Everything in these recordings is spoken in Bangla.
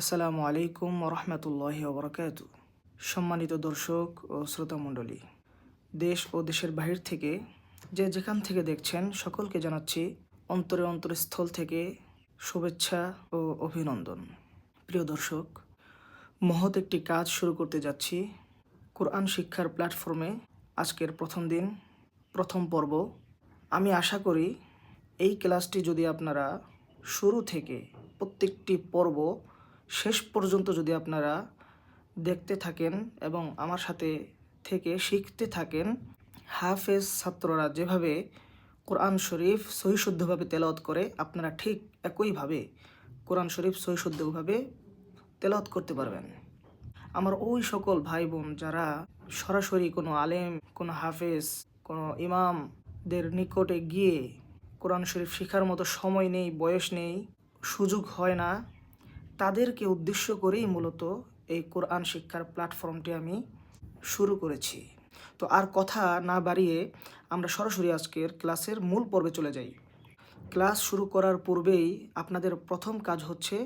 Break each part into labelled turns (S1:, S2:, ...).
S1: আসসালামু আলাইকুম রহমতুল্লাহি ওবরাকাতু। সম্মানিত দর্শক ও শ্রোতামণ্ডলী, দেশ ও দেশের বাহির থেকে যে যেখান থেকে দেখছেন সকলকে জানাচ্ছি অন্তরে অন্তরস্থল থেকে শুভেচ্ছা ও অভিনন্দন। প্রিয় দর্শক, মহৎ একটি কাজ শুরু করতে যাচ্ছি কোরআন শিক্ষার প্ল্যাটফর্মে আজকের প্রথম দিন, প্রথম পর্ব। আমি আশা করি এই ক্লাসটি যদি আপনারা শুরু থেকে প্রত্যেকটি পর্ব শেষ পর্যন্ত যদি আপনারা দেখতে থাকেন এবং আমার সাথে থেকে শিখতে থাকেন, হাফেজ ছাত্ররা যেভাবে কোরআন শরীফ সহিশুদ্ধভাবে তেলাওয়াত করে, আপনারা ঠিক একইভাবে কোরআন শরীফ সহিশুদ্ধভাবে তেলাওয়াত করতে পারবেন। আমার ওই সকল ভাই বোন যারা সরাসরি কোনো আলেম, কোনো হাফেজ, কোনো ইমামদের নিকটে গিয়ে কোরআন শরীফ শেখার মতো সময় নেই, বয়স নেই, সুযোগ হয় না তাদেরকে উদ্দেশ্য করেই মূলত এই কোরআন শিক্ষার প্ল্যাটফর্মটি আমি শুরু করেছি। তো আর কথা না বাড়িয়ে আমরা সরাসরি আজকের ক্লাসের মূল পর্বে চলে যাই। ক্লাস শুরু করার পূর্বেই আপনাদের প্রথম কাজ হচ্ছে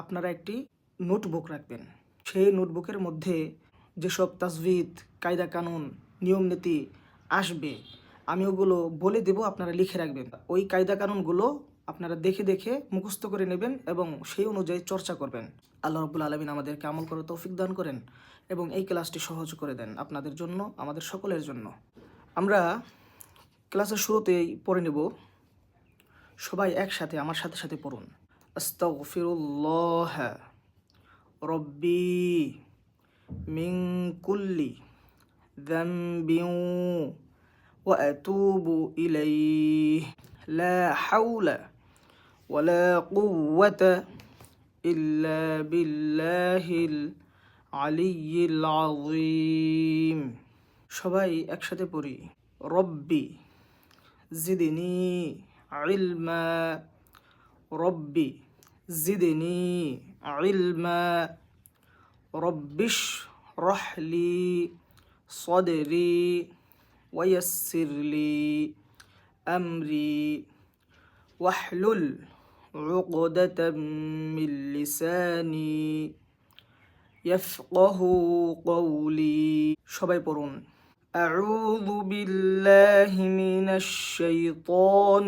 S1: আপনারা একটি নোটবুক রাখবেন। সেই নোটবুকের মধ্যে যেসব তাজভিদ কায়দা কানুন নিয়ম নীতি আসবে, আমি ওগুলো বলে দেব, আপনারা লিখে রাখবেন। ওই কায়দা কানুনগুলো আপনারা দেখে দেখে মুখস্থ করে নেবেন এবং সেই অনুযায়ী চর্চা করবেন আল্লাহ রবুল আলমিন আমাদেরকে আমল করে তৌফিক দান করেন এবং এই ক্লাসটি সহজ করে দেন আপনাদের জন্য আমাদের সকলের জন্য আমরা ক্লাসের শুরুতেই পড়ে নেব সবাই একসাথে আমার সাথে সাথে পড়ুন আস্তাগফিরুল্লাহ রব্বি মিন কুল্লি যামবিন وأتوب إليه لا حول ولا قوة إلا بالله العلي العظيم সবাই একসাথে পড়ি রব্বি জিদিনি ইলমা রব্বি জিদিনি ইলমা রব্বিশ রহলি صدري ويسر لي أمري واحلل عقدة من لساني يفقه قولي সবাই পড়ুন أعوذ بالله من الشيطان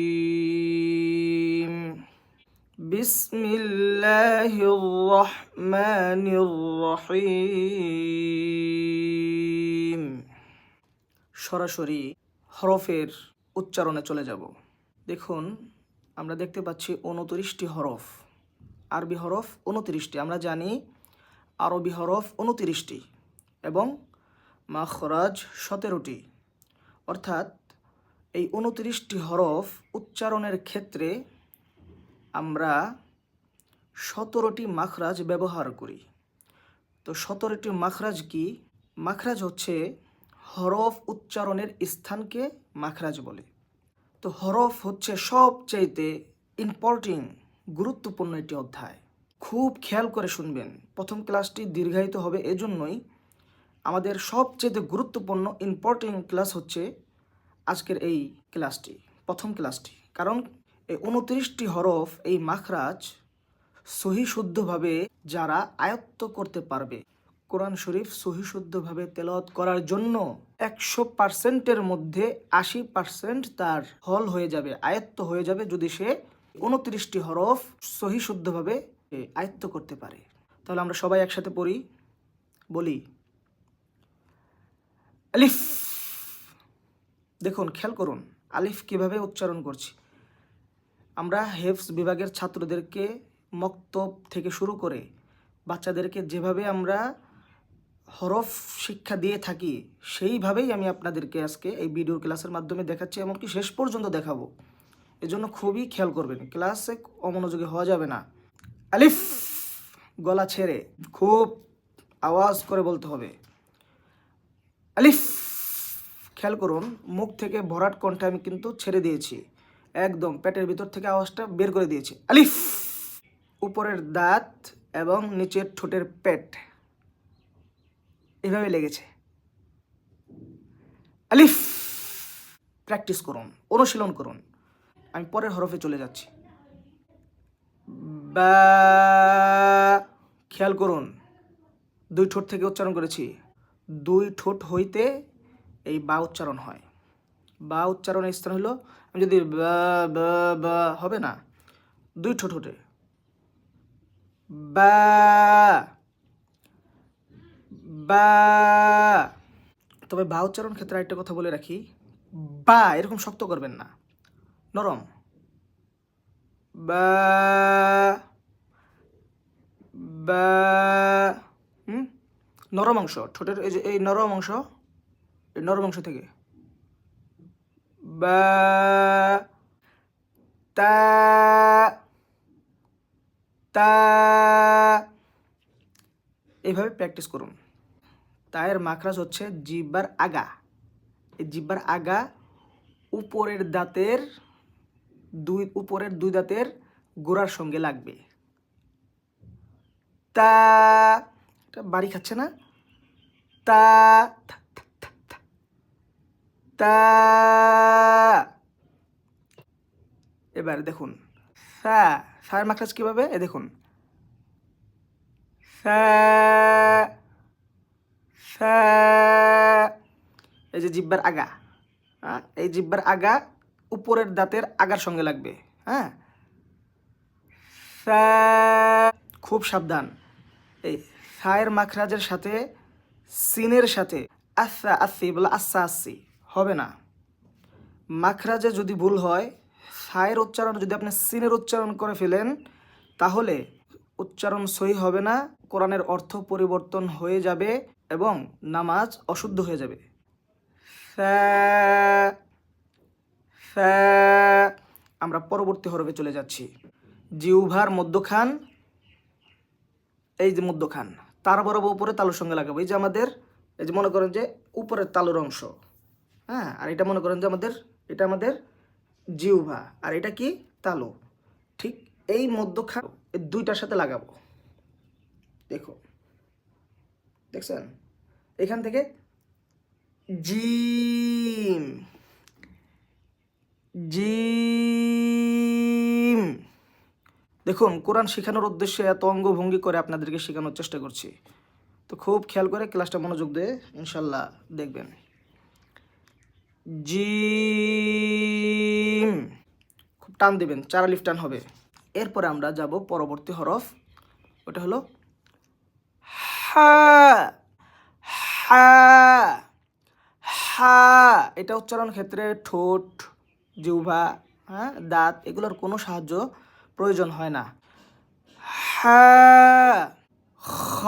S1: الرجيم بسم الله الرحمن الرحيم সরাসরি হরফের উচ্চারণে চলে যাব দেখুন আমরা দেখতে পাচ্ছি উনত্রিশটি হরফ। আরবি হরফ উনত্রিশটি আমরা জানি আরবি হরফ উনত্রিশটি এবং মাখরাজ সতেরোটি। অর্থাৎ এই উনত্রিশটি হরফ উচ্চারণের ক্ষেত্রে আমরা সতেরোটি মাখরাজ ব্যবহার করি। তো সতেরোটি মাখরাজ কি? মাখরাজ হচ্ছে হরফ উচ্চারণের স্থানকে মাখরাজ বলে। তো হরফ হচ্ছে সবচাইতে ইম্পর্টিং গুরুত্বপূর্ণ একটি অধ্যায়। খুব খেয়াল করে শুনবেন। প্রথম ক্লাসটি দীর্ঘায়িত হবে এজন্যই। আমাদের সবচেয়ে গুরুত্বপূর্ণ ইম্পর্টেন্ট ক্লাস হচ্ছে আজকের এই ক্লাসটি, প্রথম ক্লাসটি। কারণ এই উনত্রিশটি হরফ, এই মাখরাজ সহি শুদ্ধভাবে যারা আয়ত্ত করতে পারবে কোরআন শরীফ সহি শুদ্ধভাবে তেলাওয়াত করার জন্য একশো পার্সেন্টের মধ্যে আশি পার্সেন্ট তার হল হয়ে যাবে, আয়ত্ত হয়ে যাবে যদি সে উনত্রিশটি হরফ সহিশুদ্ধভাবে আয়ত্ত করতে পারে। তাহলে আমরা সবাই একসাথে পড়ি, বলি, আলিফ। দেখুন, খেয়াল করুন, আলিফ কীভাবে উচ্চারণ করছি। আমরা হেফস বিভাগের ছাত্রদেরকে মক্তব থেকে শুরু করে বাচ্চাদেরকে যেভাবে আমরা হরফ শিক্ষা দিয়ে থাকি, সেইভাবেই আমি আপনাদেরকে আজকে এই ভিডিও ক্লাসের মাধ্যমে দেখাচ্ছি, এমনকি শেষ পর্যন্ত দেখাবো। এজন্য খুবই খেয়াল করবেন ক্লাসে অমনোযোগী হওয়া যাবে না। আলিফ! গলা ছেড়ে খুব আওয়াজ করে বলতে হবে। আলিফ! খেয়াল করুন, মুখ থেকে ভরাট কণ্ঠে আমি কিন্তু ছেড়ে দিয়েছি। একদম পেটের ভিতর থেকে আওয়াজটা বের করে দিয়েছি। আলিফ! উপরের দাঁত এবং নিচের ঠোঁটের পেট। এভাবে লেগেছে। আলিফ! প্র্যাকটিস করুন, অনুশীলন করুন। আমি পরের হরফে চলে যাচ্ছি। খেয়াল করুন, দুই ঠোঁট থেকে উচ্চারণ করেছি। দুই ঠোঁট হইতে এই বা উচ্চারণ হয়। বা উচ্চারণের স্থান হলো, আমি যদি বা হবে না, দুই ঠোঁট হতে বা বা। তবে বা উচ্চারণ ক্ষেত্রে একটা কথা বলে রাখি। বা, এরকম শক্ত করবেন না। নরম। বা। বা। হুম? নরম অংশ, ঠোঁটের এই যে, এই নরম অংশ, এই নরম অংশ থেকে। বা। তা। তা। এইভাবে প্র্যাকটিস করুন। তায়ের মাখরাজ হচ্ছে জিব্বার আগা। এই জিব্বার আগা উপরের দাঁতের দুই, উপরের দুই দাঁতের গোড়ার সঙ্গে লাগবে। তা বাড়ি খাচ্ছে না? তা। তা, এবার দেখুন। সা সার মাখরাজ কীভাবে? এ দেখুন। সা এই যে জিব্বার আগা হ্যাঁ? এই জিব্বার আগা উপরের দাঁতের আগার সঙ্গে লাগবে হ্যাঁ? খুব সাবধান। এই সায়ের মাখরাজের সাথে, সিনের সাথে আস্সা আস্সি বলে আস্সা আসি হবে না। মাখরাজে যদি ভুল হয়, সায়ের উচ্চারণ যদি আপনি সিনের উচ্চারণ করে ফেলেন, তাহলে উচ্চারণ সহি হবে না, কোরআনের অর্থ পরিবর্তন হয়ে যাবে এবং নামাজ অশুদ্ধ হয়ে যাবে। আমরা পরবর্তী হরবে চলে যাচ্ছি। জিউভার মধ্যখান, এই যে মধ্যখান, তার বরাবর উপরে তালুর সঙ্গে লাগাবো। এই যে আমাদের, এই যে মনে করেন যে উপরের তালুর অংশ হ্যাঁ আর এটা মনে করেন যে আমাদের, এটা আমাদের জিউভা, আর এটা কি? তালু। ঠিক এই মধ্যখান দুইটার সাথে লাগাবো। দেখো। দেখছেন? এখান থেকে জিম। জিম। দেখুন, কোরআন শেখানোর উদ্দেশ্যে এত অঙ্গভঙ্গি করে আপনাদেরকে শেখানোর চেষ্টা করছি। তো খুব খেয়াল করে ক্লাসটা মনোযোগ দিয়ে ইনশাল্লাহ দেখবেন। জিম। খুব টান দেবেন, চারা লিফ টান হবে। এরপরে আমরা যাব পরবর্তী হরফ, ওটা হলো হা হা এটা উচ্চারণ ক্ষেত্রে ঠোঁট, জিহ্বা হ্যাঁ দাঁত, এগুলোর কোনো সাহায্য প্রয়োজন হয় না। হা, খ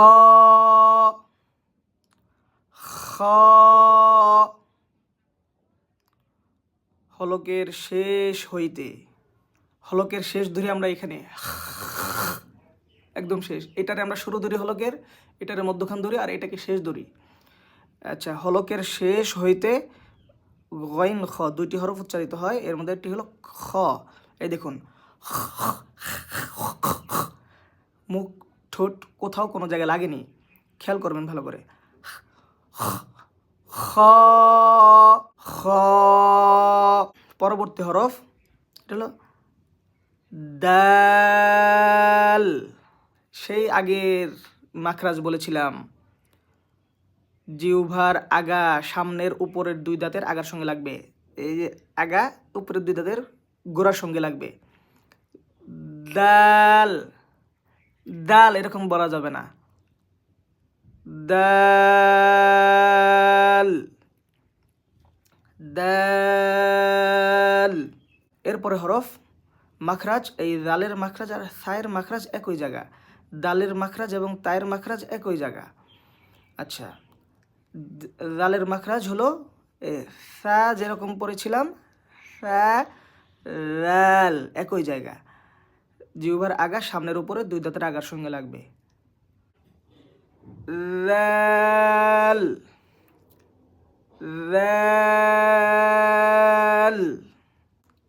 S1: খ, হলকের শেষ হইতে, হলকের শেষ ধরে আমরা এখানে একদম শেষ। এটারে আমরা শুরু ধরি হলকের এটারে মধ্যখান ধরি আর এটাকে শেষ ধরি। আচ্ছা হলকের শেষ হইতে গইন খ, দুইটি হরফ উচ্চারিত হয়। এর মধ্যে একটি হলো খ। এই দেখুন, মুখ ঠোঁট কোথাও কোনো জায়গায় লাগেনি। খেয়াল করবেন ভালো করে। খ খ, পরবর্তী হরফ, এটা হলো দাল। সেই আগের মাখরাজ বলেছিলাম জিউভার আগা সামনের উপরের দুই দাঁতের আগার সঙ্গে লাগবে। এই যে আগা, উপরের দুই দাঁতের গোড়ার সঙ্গে লাগবে। দাল দাল এরকম বলা যাবে না। দাল দাল। এরপরে হরফ মাখরাজ, এই দালের মাখরাজ আর সায়ের মাখরাজ একই জায়গা। দালের মাখরাজ এবং তায়ের মাখরাজ একই জায়গা। আচ্ছা দালের মাখরাজ হলো সা যেরকম পড়েছিলাম সা রাল একই জায়গা। জিউভার আগা সামনের উপরে দুই দাঁতের আগার সঙ্গে লাগবে। রাল রাল।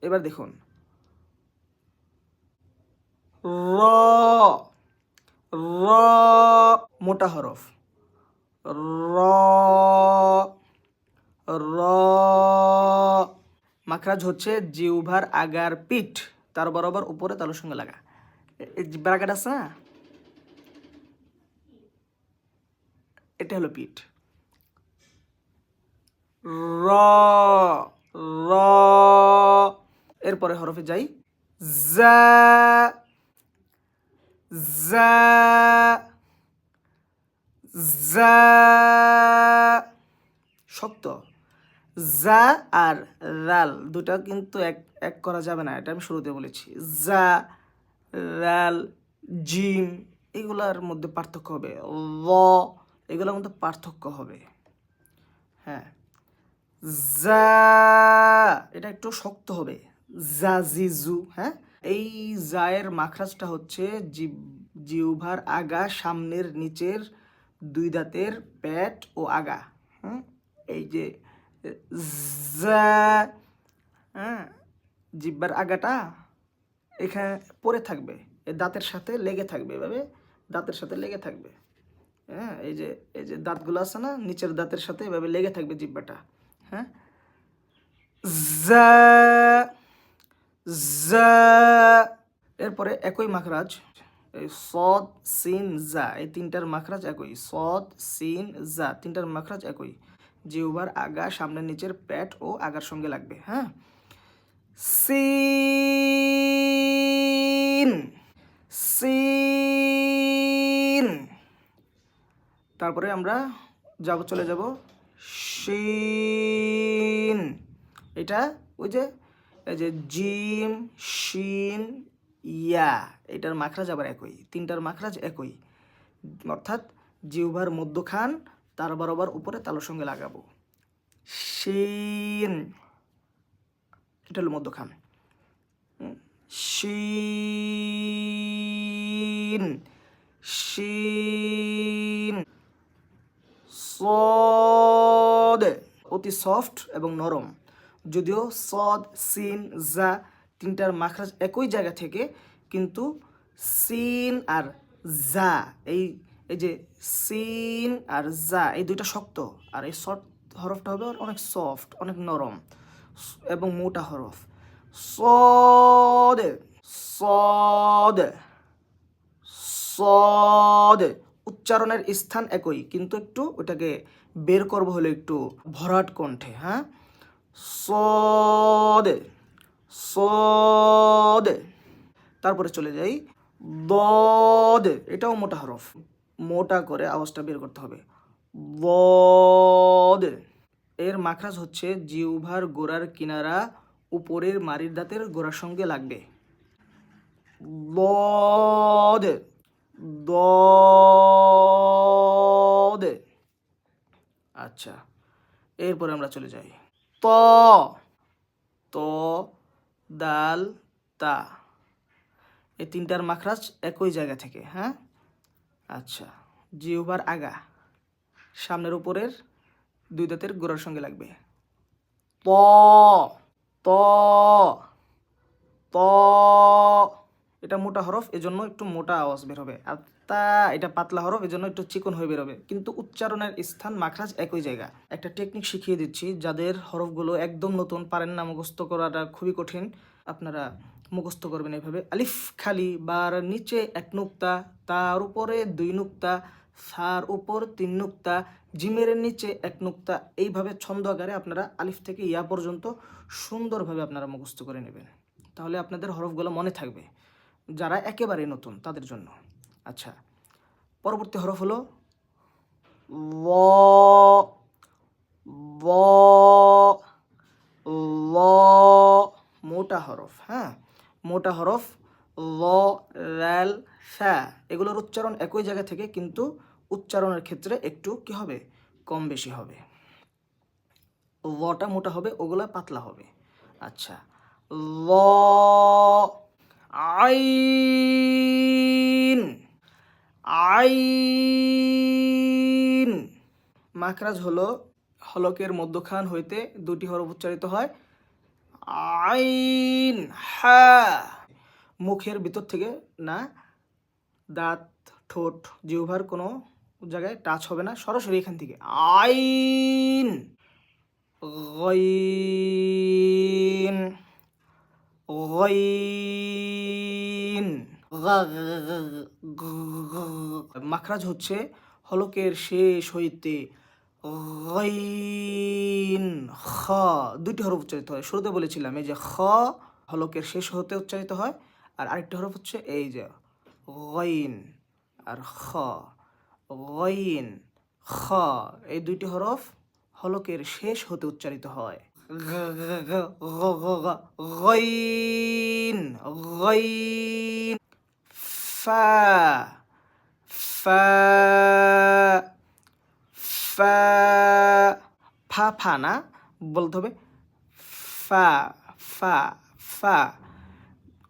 S1: এবার দেখুন। র র মোটা হরফ। র র মাখরাজ হচ্ছে জিউভার আগার পিঠ, তার বরাবর উপরে তালুর সঙ্গে লাগা। জিব্বার আছে না? এটা হলো পিঠ। র র, এরপরে হরফে যাই। জা জা জা শক্ত জা আর রাল দুটা কিন্তু এক এক করা যাবে না, এটা আমি শুরুতে বলেছি। জা রাল, জিম, এগুলার মধ্যে পার্থক্য হবে। ল এগুলোর মধ্যে পার্থক্য হবে। হ্যাঁ। জা এটা একটু শক্ত হবে। জা জিজু হ্যাঁ? এই জায়ের মাখরাজটা হচ্ছে জিউভার আগা, সামনের নিচের দুই দাঁতের প্যাট ও আগা। হুম? এই যে হ্যাঁ জিব্বার আগাটা এখানে পরে থাকবে। এই দাঁতের সাথে লেগে থাকবে এভাবে দাঁতের সাথে লেগে থাকবে। হ্যাঁ এই যে এই যে দাঁতগুলো আছে না, নিচের দাঁতের সাথে এভাবে লেগে থাকবে জিব্বাটা হ্যাঁ? জা, এরপরে একই মাখরাজ, এই সদ সিন জা এই তিনটার মাখরাজ একই সদ সিন জা তিনটার মাখরাজ একই। জিউবার আগা, সামনের নিচের প্যাট ও আগার সঙ্গে লাগবে হ্যাঁ? Scene scene. তারপরে আমরা যাব, চলে যাব শিন এটা ওই যে এই যে জিম, শিন, ইয়া, এটার মাখরাজ আবার একই, তিনটার মাখরাজ একই। অর্থাৎ জিহ্বার মধ্যখান, তার বরাবর উপরে তালুর সঙ্গে লাগাবো। শিন, এটা হলো মধ্যখান। শিন শিন, সদ, অতি সফট এবং নরম। যদিও সদ, সিন, জা তিনটার মাখরাজ একই জায়গা থেকে, কিন্তু সিন আর জা, এই এই যে সিন আর জা, এই দুইটা শক্ত। আর এই শর্ট হরফটা হবে অনেক সফট অনেক নরম এবং মোটা হরফ। সদ সদ সদ উচ্চারণের স্থান একই, কিন্তু একটু ওটাকে বের করব হলো একটু ভরাট কণ্ঠে হ্যাঁ? সদ সদ। তারপরে চলে যাই, দদ। এটাও মোটা হরফ। মোটা করে আওয়াজটা বের করতে হবে। দদ। এর মাখরাজ হচ্ছে জিউভার গোড়ার কিনারা উপরের মারির দাঁতের গোড়ার সঙ্গে লাগবে। দদ। দদ। আচ্ছা এরপরে আমরা চলে যাই। ত। ত, দাল, তা। এই তিনটার মাখরাজ একই জায়গা থেকে হ্যাঁ? আচ্ছা জিহ্বার আগা। সামনের উপরের দুই দাঁতের গোড়ার সঙ্গে লাগবে। ত ত ত। এটা মোটা হরফ, এজন্য একটু মোটা আওয়াজ বের হবে। আর তা এটা পাতলা হরফ, এজন্য একটু চিকন হয়ে বেরোবে। কিন্তু উচ্চারণের স্থান মাখরাজ একই জায়গা। একটা টেকনিক শিখিয়ে দিচ্ছি, যাদের হরফগুলো একদম নতুন, পারেন না মুখস্থ করাটা খুবই কঠিন, আপনারা মুখস্থ করবেন এইভাবে। আলিফ, খালি, বার, নিচে এক নুক্তা, তার উপরে দুই নুক্তা, সার উপর তিন নুক্তা, জিমের নিচে এক নুক্তা, এইভাবে ছন্দ আকারে আপনারা আলিফ থেকে ইয়া পর্যন্ত সুন্দরভাবে আপনারা মুখস্থ করে নেবেন। তাহলে আপনাদের হরফগুলো মনে থাকবে, যারা একেবারে নতুন, তাদের জন্য। আচ্ছা পরবর্তী হরফ হলো ল ল, মোটা হরফ হ্যাঁ? মোটা হরফ, ল, র্যাল ফ্যা এগুলোর উচ্চারণ একই জায়গা থেকে, কিন্তু উচ্চারণের ক্ষেত্রে একটু কি হবে? কম বেশি হবে। লটা মোটা হবে, ওগুলা পাতলা হবে। আচ্ছা ল, আইন আইন। মাখরাজ হলো হলকের মধ্যখান হইতে দুটি হরফ উচ্চারিত হয়। আইন, হা। মুখের ভিতর থেকে না, দাঁত, ঠোঁট জিহ্বার কোনো জায়গায় টাচ হবে না, সরাসরি এখান থেকে। আইন, গইন গইন। মাখরাজ হচ্ছে হলকের শেষ হইতে খ দুটি হরফ উচ্চারিত হয়। শুরুতে বলেছিলাম, এই যে খ হলকের শেষ হতে উচ্চারিত হয়, আর আরেকটি হরফ হচ্ছে এই যে গইন আর খ, গইন, খ, এই দুইটি হরফ হলকের শেষ হতে উচ্চারিত হয়। গইন গইন ফা ফা ফা ফা ফা না? বলতে হবে ফা ফা ফা।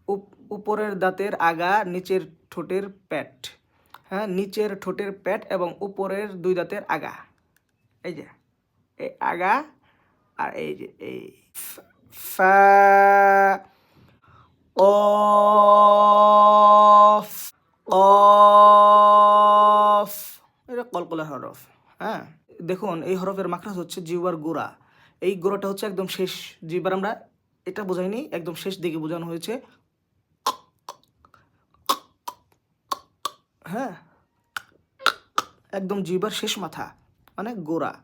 S1: উপ- উপরের দাঁতের আগা, নিচের ঠোঁটের প্যাট। হ্যাঁ নিচের ঠোঁটের প্যাট এবং উপরের দুই দাঁতের আগা। এই যে, এই আগা আর এই যে, এই ফা। অফ অফ এটা কলকলার হরফ হ্যাঁ? দেখুন, এই হরফের মাখরাজ হচ্ছে জিহ্বার গোড়া। এই গোড়াটা হচ্ছে একদম শেষ। জিহ্বার আমরা এটা বোঝাইনি, একদম শেষ দিকে বোঝানো হয়েছে। হ্যাঁ? একদম জিহ্বার শেষ মাথা মানে গোড়া।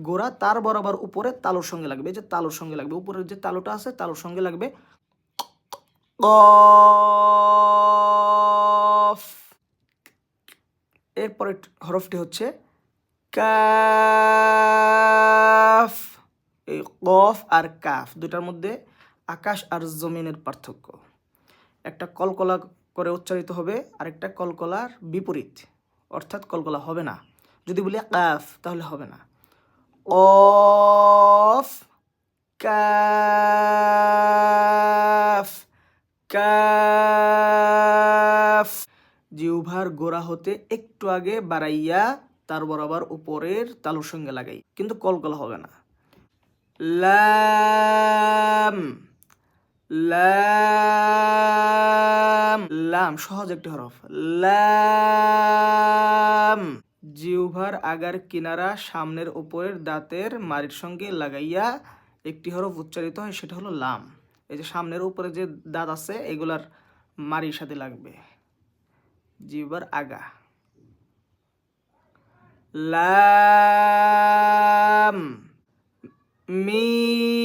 S1: গোড়া তার বরাবর উপরে তালুর সঙ্গে লাগবে। যে তালুর সঙ্গে লাগবে। উপরের যে তালুটা আছে, তালুর সঙ্গে লাগবে কফ এরপরের হরফটি হচ্ছে কাফ। এই কফ আর কাফ দুটার মধ্যে আকাশ আর জমিনের পার্থক্য। একটা কলকলা করে উচ্চারিত হবে আর একটা কলকলার বিপরীত। অর্থাৎ কলকলা হবে না। যদি বলি কাফ, তাহলে হবে না। Of calf calf. জিউভার গোড়া হতে একটু আগে বাড়াইয়া তার বরাবর উপরের তালুর সঙ্গে লাগাই, কিন্তু কলকলা হবে না। লাম লাম লাম, সহজ একটি হরফ। লাম জিউভার আগার কিনারা সামনের উপরের দাঁতের মারির সঙ্গে লাগাইয়া একটি হরফ উচ্চারিত হয়, সেটা হলো লাম। এই যে সামনের উপরে যে দাঁত আছে, এগুলার মারির সাথে লাগবে। জিউভার আগা লাম মিম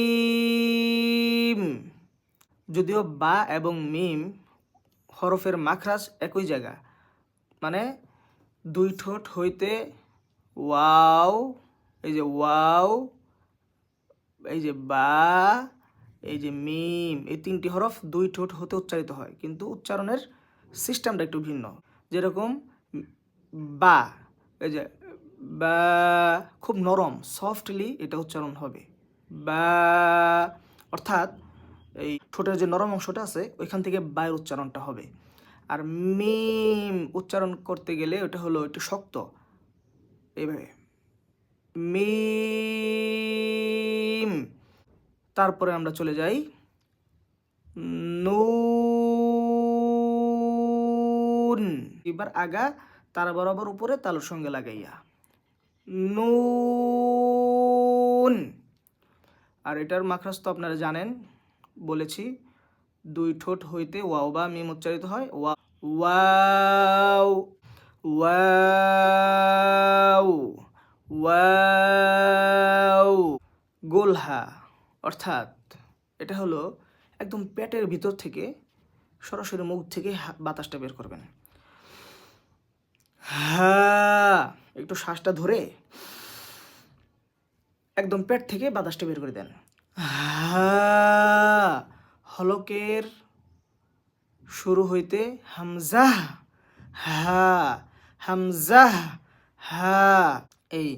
S1: যদিও বা এবং মিম হরফের মাখরাজ একই জায়গা। মানে দুই ঠোঁট হইতে ওয়াও, এই যে ওয়াও, এই যে বা, এই যে মিম, এই তিনটি হরফ দুই ঠোঁট হতে উচ্চারিত হয়। কিন্তু উচ্চারণের সিস্টেমটা একটু ভিন্ন। যেরকম বা, এই যে বা খুব নরম সফটলি এটা উচ্চারণ হবে। বা, অর্থাৎ এই ঠোঁটের যে নরম অংশটা আছে, ওইখান থেকে বায়ের উচ্চারণটা হবে। আর মিম উচ্চারণ করতে গেলে ওটা হলো একটু শক্ত। এইভাবে। মিম তারপরে আমরা চলে যাই। নুন এবার আগা তার বরাবর উপরে তালুর সঙ্গে লাগাইয়া। নুন। আর এটার মাখরাজ তো আপনারা জানেন, বলেছি, দুই ঠোঁট হইতে ওয়াও বা মিম উচ্চারিত হয়, ওয়া, ওয়াও ওয়াও ওয়াও, গোলহা। অর্থাৎ এটা হলো একদম পেটের ভিতর থেকে সরাসরি মুখ থেকে বাতাসটা বের করবেন। হ্যাঁ একটু শ্বাসটা ধরে একদম পেট থেকে বাতাসটা বের করে দেন। হা হলকের শুরু হইতে হামজা হা হামজা হা এই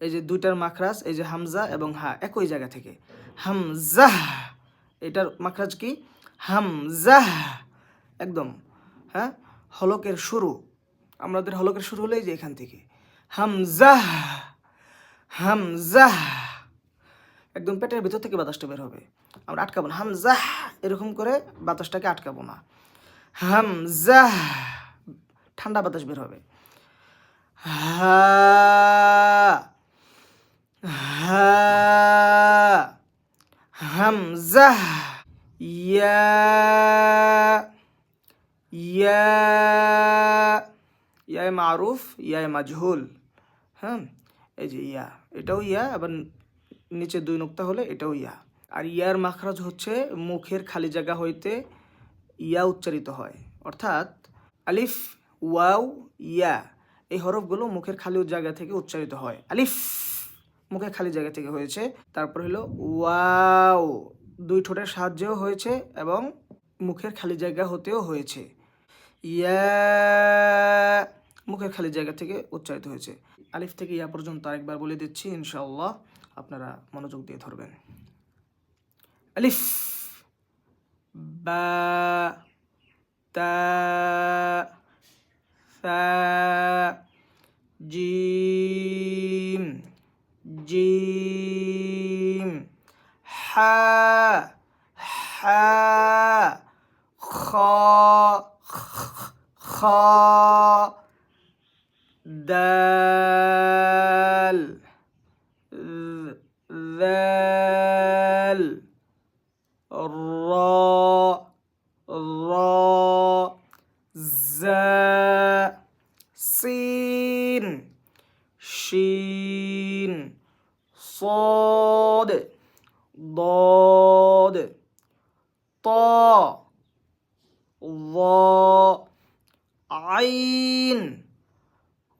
S1: এই যে দুইটার মাখরাজ, এই যে হামজা এবং হা, একই জায়গা থেকে। হামজা, এটার মাখরাজ কি? হামজা, একদম হ্যাঁ হলকের শুরু। আমাদের হলকের শুরু হলো এই যে এখান থেকে। হামজা হামজা একদম পেটের ভিতর থেকে বাতাসটা বের হবে। আমরা আটকাবো না। হামজা এরকম করে বাতাসটাকে আটকাবো না। হামজা ঠান্ডা বাতাস বের হবে। হা হা হামজা ইয়া ইয়া। ইয়া মারুফ ইয়া মাজহুল। হ্যাঁ? এই যে ইয়া, এটাও ইয়া, আবার নিচে দুই নোক্তা হলে এটাও ইয়া। আর ইয়ার মাখরাজ হচ্ছে মুখের খালি জায়গা হইতে ইয়া উচ্চারিত হয়। অর্থাৎ আলিফ, ওয়াও, ইয়া, এই হরফগুলো মুখের খালি জায়গা থেকে উচ্চারিত হয়। আলিফ মুখের খালি জায়গা থেকে হয়েছে। তারপর হলো ওয়াও, দুই ঠোঁটের সাহায্যেও হয়েছে এবং মুখের খালি জায়গা হতেও হয়েছে। ইয়া মুখের খালি জায়গা থেকে উচ্চারিত হয়েছে। আলিফ থেকে ইয়া পর্যন্ত আরেকবার বলে দিচ্ছি ইনশাল্লাহ আপনারা মনোযোগ দিয়ে ধরবেন। আলিফ, বা, তা জিম জিম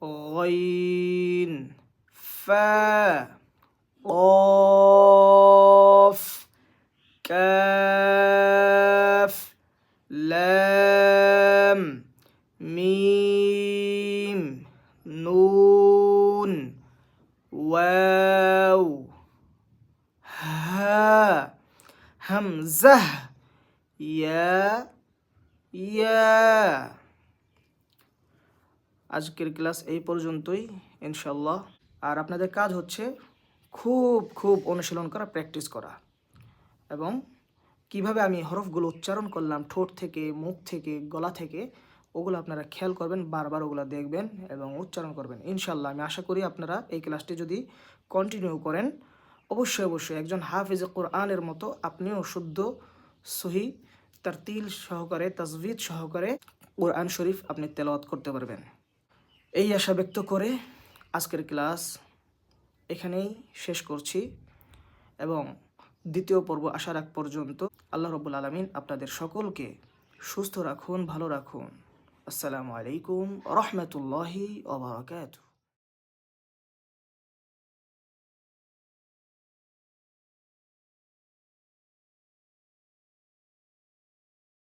S1: غين فا قاف كاف لام ميم نون واو ها همزة يا يا. আজকের ক্লাস এই পর্যন্তই ইনশাল্লাহ আর আপনাদের কাজ হচ্ছে খুব খুব অনুশীলন করা, প্র্যাকটিস করা। এবং কীভাবে আমি হরফগুলো উচ্চারণ করলাম ঠোঁট থেকে, মুখ থেকে, গলা থেকে, ওগুলো আপনারা খেয়াল করবেন, বারবার ওগুলো দেখবেন এবং উচ্চারণ করবেন। ইনশাল্লাহ আমি আশা করি আপনারা এই ক্লাসটি যদি কন্টিনিউ করেন, অবশ্যই অবশ্যই একজন হাফিজ কোরআনের মতো আপনিও শুদ্ধ, সহি তার তিল সহকারে তাজভিদ সহকারে কোরআন শরীফ আপনি তেলাওয়াত করতে পারবেন। এই আশা ব্যক্ত করে আজকের ক্লাস এখানেই শেষ করছি এবং দ্বিতীয় পর্ব আসার আগ পর্যন্ত আল্লাহ রব্বুল আলমিন আপনাদের সকলকে সুস্থ রাখুন, ভালো রাখুন। আসসালামু আলাইকুম রহমতুল্লাহি ওবরাকাতুহ